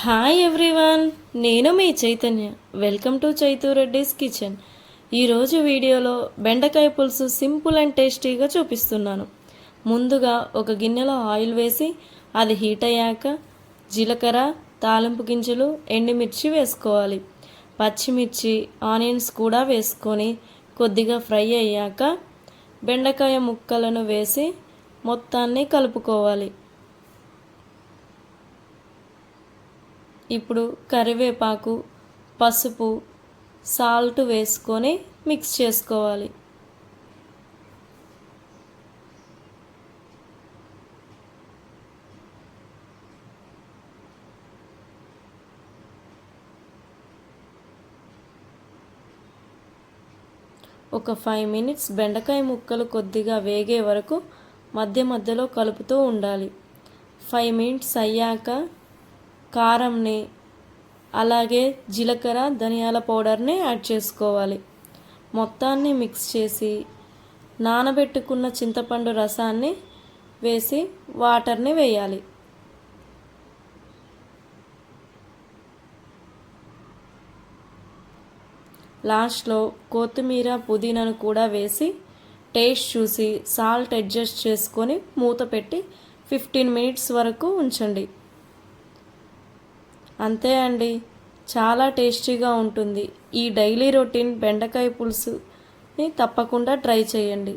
Hi everyone నేను మీ Chaitanya. Welcome to Chaitu Reddy's kitchen ఈరోజు వీడియోలో బెండకాయ పులుసు సింపుల్ అండ్ టేస్టీగా చూపిస్తున్నాను. ముందుగా ఒక గిన్నెలో ఆయిల్ వేసి అది హీట్ అయ్యాక జీలకర్ర తాలింపు గింజలు ఎండుమిర్చి వేసుకోవాలి. పచ్చిమిర్చి ఆనియన్స్ కూడా వేసుకొని కొద్దిగా ఫ్రై అయ్యాక బెండకాయ ముక్కలను వేసి మొత్తాన్ని కలుపుకోవాలి. ఇప్పుడు కరివేపాకు పసుపు సాల్ట్ వేసుకొని మిక్స్ చేసుకోవాలి. ఒక ఫైవ్ మినిట్స్ బెండకాయ ముక్కలు కొద్దిగా వేగే వరకు మధ్య మధ్యలో కలుపుతూ ఉండాలి. ఫైవ్ మినిట్స్ అయ్యాక కారంని అలాగే జీలకర్ర ధనియాల పౌడర్ని యాడ్ చేసుకోవాలి. మొత్తాన్ని మిక్స్ చేసి నానబెట్టుకున్న చింతపండు రసాన్ని వేసి వాటర్ని వేయాలి. లాస్ట్లో కొత్తిమీర పుదీనాను కూడా వేసి టేస్ట్ చూసి సాల్ట్ అడ్జస్ట్ చేసుకొని మూత పెట్టి ఫిఫ్టీన్ మినిట్స్ వరకు ఉంచండి. అంతే అండి. చాలా టేస్టీగా ఉంటుంది. ఈ డైలీ రొటీన్ బెండకాయ పులుసుని తప్పకుండా ట్రై చేయండి.